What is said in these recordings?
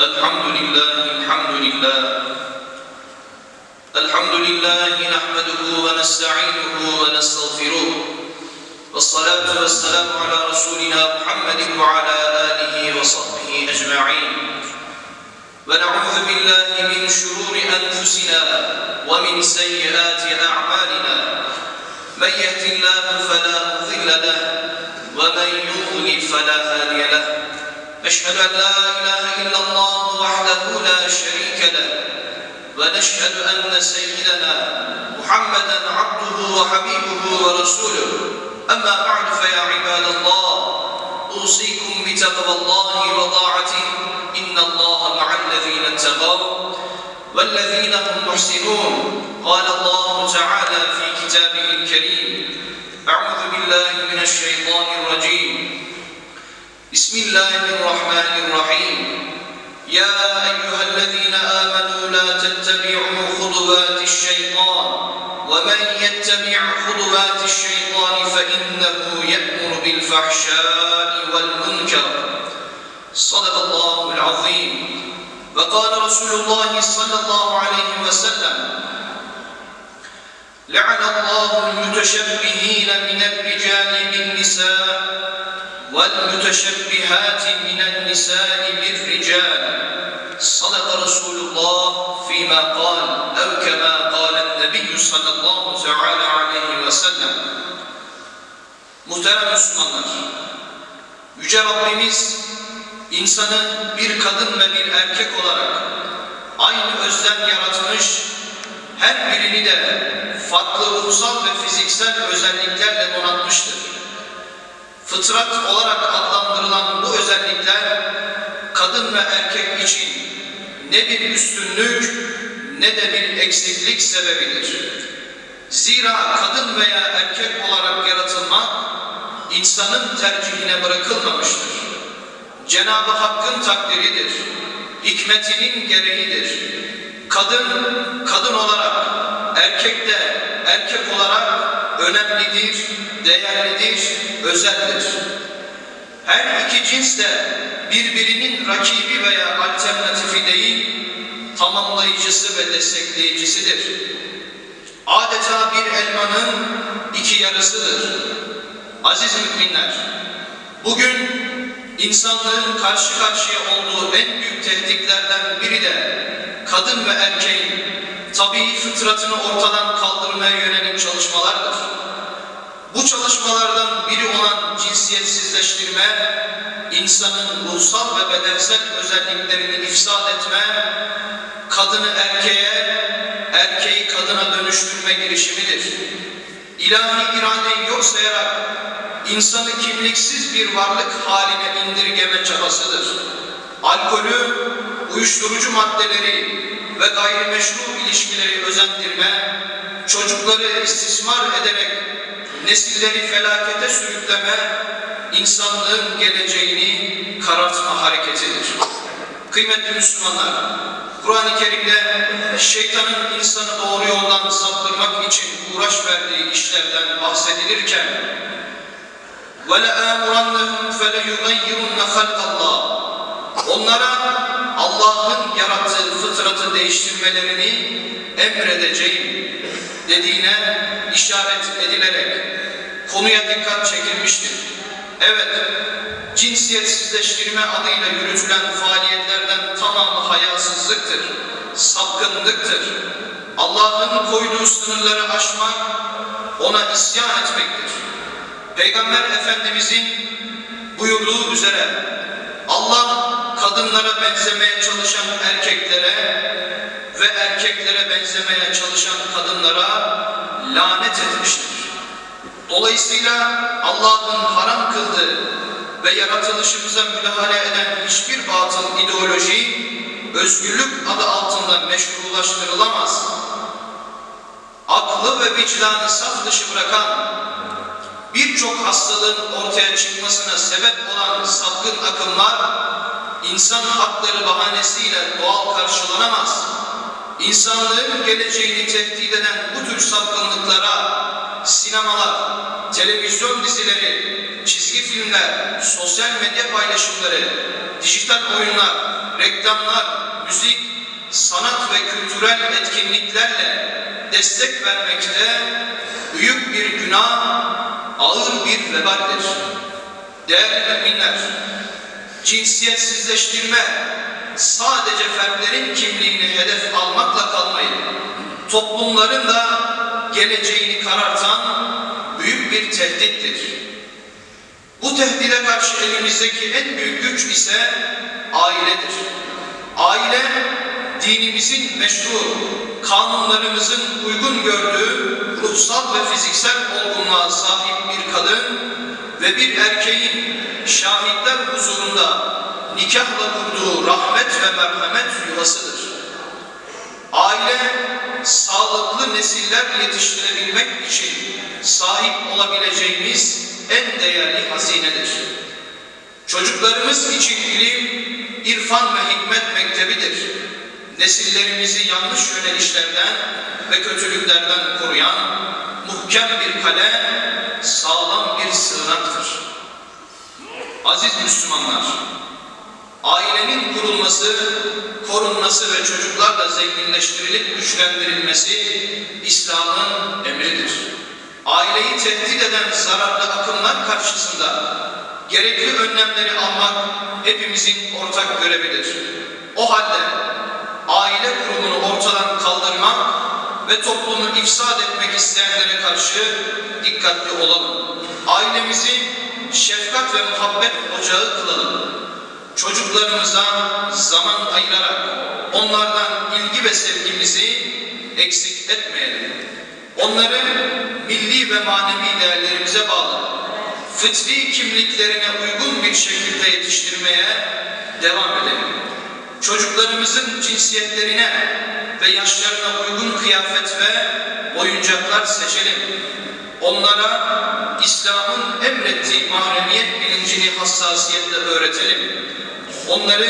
الحمد لله الحمد لله. الحمد لله نحمده ونستعينه ونستغفره. والصلاة والسلام على رسولنا محمد وعلى آله وصحبه أجمعين. ونعوذ بالله من شرور أنفسنا ومن سيئات أعمالنا. من يهد الله فلا مضل له ومن يضلل فلا هادي له. أشهد أن لا إله إلا الله وحده لا شريك له ونشهد أن سيدنا محمدا عبده وحبيبه ورسوله. أما بعد فيا عباد الله أوصيكم بتقوى الله وطاعته. إن الله مع الذين اتقوا والذين هم محسنون. قال الله تعالى في كتابه الكريم أعوذ بالله من الشيطان الرجيم. بسم الله الرحمن الرحيم. يا أيها الذين آمنوا لا تتبعوا خطوات الشيطان ومن يتبع خطوات الشيطان فإنه يأمر بالفحشاء والمنكر. صدق الله العظيم. وقال رسول الله صلى الله عليه وسلم لعن الله المتشبهين من الرجال بالنساء والمتشبهات من النساء بالرجال صدق رسول الله فيما قال أو كما قال النبي صلى الله تعالى عليه وسلم Muhterem Müslümanlar, Yüce Rabbimiz insanı bir kadın ve bir erkek olarak aynı özden yaratmış, her birini de farklı ruhsal ve fiziksel özelliklerle donatmıştır. Fıtrat olarak adlandırılan bu özellikler kadın ve erkek için ne bir üstünlük ne de bir eksiklik sebebidir. Zira kadın veya erkek olarak yaratılmak insanın tercihine bırakılmamıştır. Cenab-ı Hakk'ın takdiridir, hikmetinin gereğidir. Kadın, kadın olarak, erkek de erkek olarak önemlidir, değerlidir, özeldir. Her iki cins de birbirinin rakibi veya alternatifi değil, tamamlayıcısı ve destekleyicisidir. Adeta bir elmanın iki yarısıdır. Aziz müminler, bugün insanlığın karşı karşıya olduğu en büyük tehditlerden biri de kadın ve erkeğin tabii fıtratını ortadan kaldırmaya yönelik çalışmalardır. Bu çalışmalardan biri olan cinsiyetsizleştirme, insanın ruhsal ve bedensel özelliklerini ifsad etme, kadını erkeğe, erkeği kadına dönüştürme girişimidir. İlahi iradeyi yok sayarak insanı kimliksiz bir varlık haline indirgeme çabasıdır. Alkolü, uyuşturucu maddeleri ve gayrimeşru ilişkileri özendirme, çocukları istismar ederek nesilleri felakete sürükleme, insanlığın geleceğini karartma hareketidir. Kıymetli Müslümanlar, Kur'an-ı Kerim'de şeytanın insanı doğru yoldan saptırmak için uğraş verdiği işlerden bahsedilirken وَلَآمُرَنَّهُمْ فَلَيُغَيِّرُنَّ خَلْقَ اللّٰهِ Onlara Allah'ın yarattığı fıtratı değiştirmelerini emredeceğim dediğine işaret edilerek konuya dikkat çekilmiştir. Evet, cinsiyetsizleştirme adıyla yürütülen faaliyetlerden tamamı hayasızlıktır, sapkınlıktır. Allah'ın koyduğu sınırları aşmak, ona isyan etmektir. Peygamber Efendimizin buyurduğu üzere kadınlara benzemeye çalışan erkeklere ve erkeklere benzemeye çalışan kadınlara lanet etmiştir. Dolayısıyla Allah'ın haram kıldığı ve yaratılışımıza müdahale eden hiçbir batıl ideoloji özgürlük adı altında meşrulaştırılamaz. Aklı ve vicdanı saf dışı bırakan birçok hastalığın ortaya çıkmasına sebep olan sapkın akımlar insan hakları bahanesiyle doğal karşılanamaz. İnsanlığın geleceğini tehdit eden bu tür sapkınlıklara sinemalar, televizyon dizileri, çizgi filmler, sosyal medya paylaşımları, dijital oyunlar, reklamlar, müzik, sanat ve kültürel etkinliklerle destek vermekte büyük bir günah, ağır bir vebaldir. Değerli müminler, cinsiyetsizleştirme sadece fertlerin kimliğini hedef almakla kalmayıp toplumların da geleceğini karartan büyük bir tehdittir. Bu tehdide karşı elimizdeki en büyük güç ise ailedir. Aile dinimizin meşru, kanunlarımızın uygun gördüğü ruhsal ve fiziksel olgunluğa sahip bir kadın ve bir erkeğin şahitler huzurunda nikahla kurduğu rahmet ve merhamet yuvasıdır. Aile, sağlıklı nesiller yetiştirebilmek için sahip olabileceğimiz en değerli hazinedir. Çocuklarımız için ilim, irfan ve hikmet mektebidir. Nesillerimizi yanlış yönelişlerden ve kötülüklerden koruyan muhkem bir kale, sağlam bir sığınaktır. Aziz Müslümanlar, ailenin kurulması, korunması ve çocuklarla zenginleştirilip güçlendirilmesi İslam'ın emridir. Aileyi tehdit eden zararlı akımlar karşısında gerekli önlemleri almak hepimizin ortak görevidir. O halde aile kurumunu ortadan kaldırmak ve toplumu ifsad etmek isteyenlere karşı dikkatli olalım. Ailemizi şefkat ve muhabbet ocağı kılalım. Çocuklarımıza zaman ayırarak onlardan ilgi ve sevgimizi eksik etmeyelim. Onları milli ve manevi değerlerimize bağlı, fıtri kimliklerine uygun bir şekilde yetiştirmeye devam edelim. Çocuklarımızın cinsiyetlerine ve yaşlarına uygun kıyafet ve oyuncaklar seçelim. Onlara İslam'ın emrettiği mahremiyet bilincini hassasiyetle öğretelim. Onları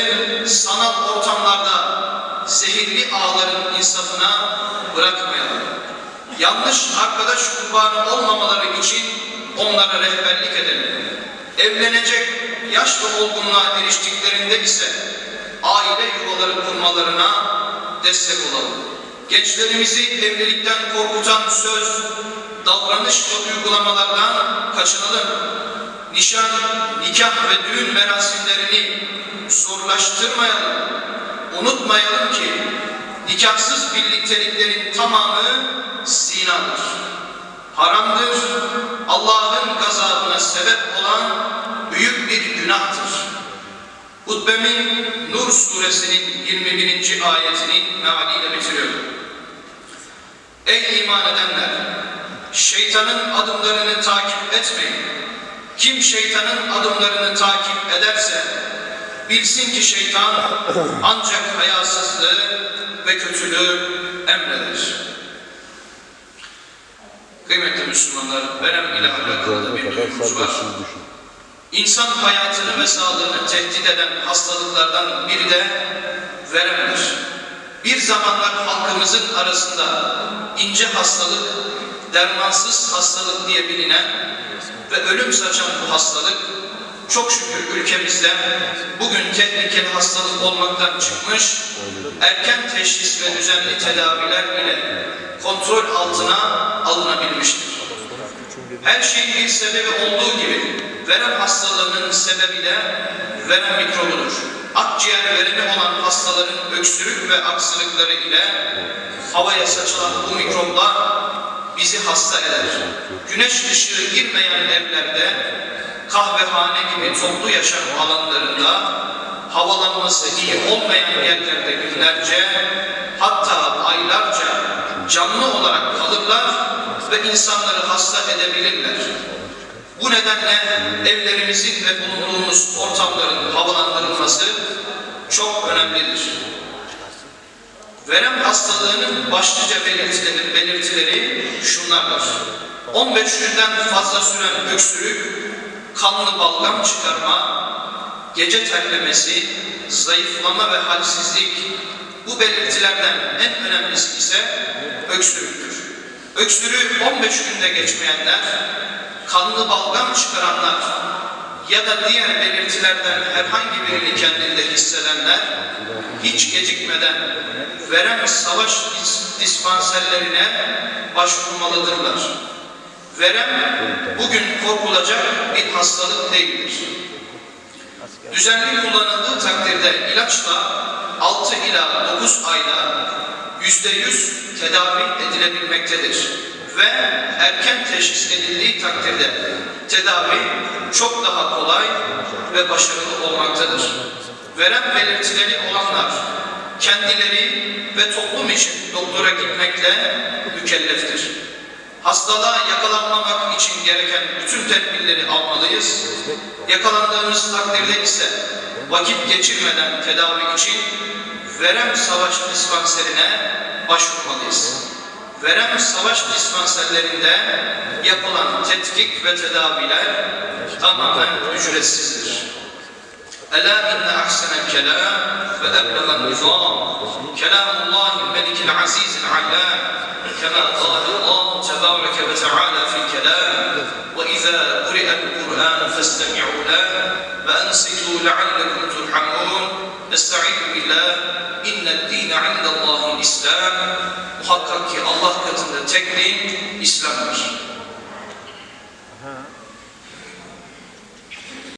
sanal ortamlarda zehirli ağların insafına bırakmayalım. Yanlış arkadaş kurbanı olmamaları için onlara rehberlik edelim. Evlenecek yaş ve olgunluğa eriştiklerinde ise aile yuvaları kurmalarına destek olalım. Gençlerimizi evlilikten korkutan söz, davranış ve uygulamalardan kaçınalım. Nişan, nikah ve düğün merasimlerini zorlaştırmayalım. Unutmayalım ki nikahsız birlikteliklerin tamamı zinadır. Haramdır, Allah'ın gazabına sebep olan büyük bir günahtır. Hutbemin Nur suresinin 21. ayetini mealiyle bitiriyorum. Ey iman edenler! Şeytanın adımlarını takip etmeyin. Kim şeytanın adımlarını takip ederse bilsin ki şeytan ancak hayasızlığı ve kötülüğü emreder. Kıymetli Müslümanlar, verem ile alakalı bir kadar duyumuz var. İnsan hayatını ve sağlığını tehdit eden hastalıklardan biri de veremdir. Bir zamanlar halkımızın arasında ince hastalık, dermansız hastalık diye bilinen ve ölüm saçan bu hastalık çok şükür ülkemizde bugün tehlikeli hastalık olmaktan çıkmış, erken teşhis ve düzenli tedaviler ile kontrol altına alınabilmiştir. Her şeyin bir sebebi olduğu gibi verem hastalığının sebebi de verem mikrobudur. Akciğer veremi olan hastaların öksürük ve aksırıkları ile havaya saçılan bu mikroplar bizi hasta eder. Güneş ışığı girmeyen evlerde, kahvehane gibi toplu yaşam alanlarında, havalanması iyi olmayan yerlerde günlerce, hatta aylarca canlı olarak kalırlar ve insanları hasta edebilirler. Bu nedenle evlerimizin ve bulunduğumuz ortamların havalandırılması çok önemlidir. Verem hastalığının başlıca belirtileri, belirtileri şunlardır. 15 günden fazla süren öksürük, kanlı balgam çıkarma, gece terlemesi, zayıflama ve halsizlik, bu belirtilerden en önemlisi ise öksürüktür. Öksürüğü 15 günde geçmeyenler, kanlı balgam çıkaranlar ya da diğer belirtilerden herhangi birini kendinde hissedenler hiç gecikmeden verem savaş dis- dispanserlerine başvurmalıdırlar. Verem bugün korkulacak bir hastalık değildir. Düzenli kullanıldığı takdirde ilaçla 6 ila 9 ayda %100 tedavi edilebilmektedir. Ve erken teşhis edildiği takdirde tedavi çok daha kolay ve başarılı olmaktadır. Verem belirtileri olanlar kendileri ve toplum için doktora gitmekle mükelleftir hastalığa yakalanmamak için gereken bütün tedbirleri almalıyız. Yakalandığımız takdirde ise vakit geçirmeden tedavi için Verem Savaş Dispanserine başvurmalıyız. Verem Savaş Dispanserlerinde yapılan tetkik ve tedaviler tamamen ücretsizdir. Ela inne ahsenel kelam ve eblegan nizam kelamullahil melikil azizil allam kema zahir تبارك وتعالى في الكلام وإذا قرئ القرآن فاستمعوا له وأنصتوا لعلكم ترحمون. نستعيذ بالله. إن الدين عند الله الإسلام. Allah katında tek din İslam'dır.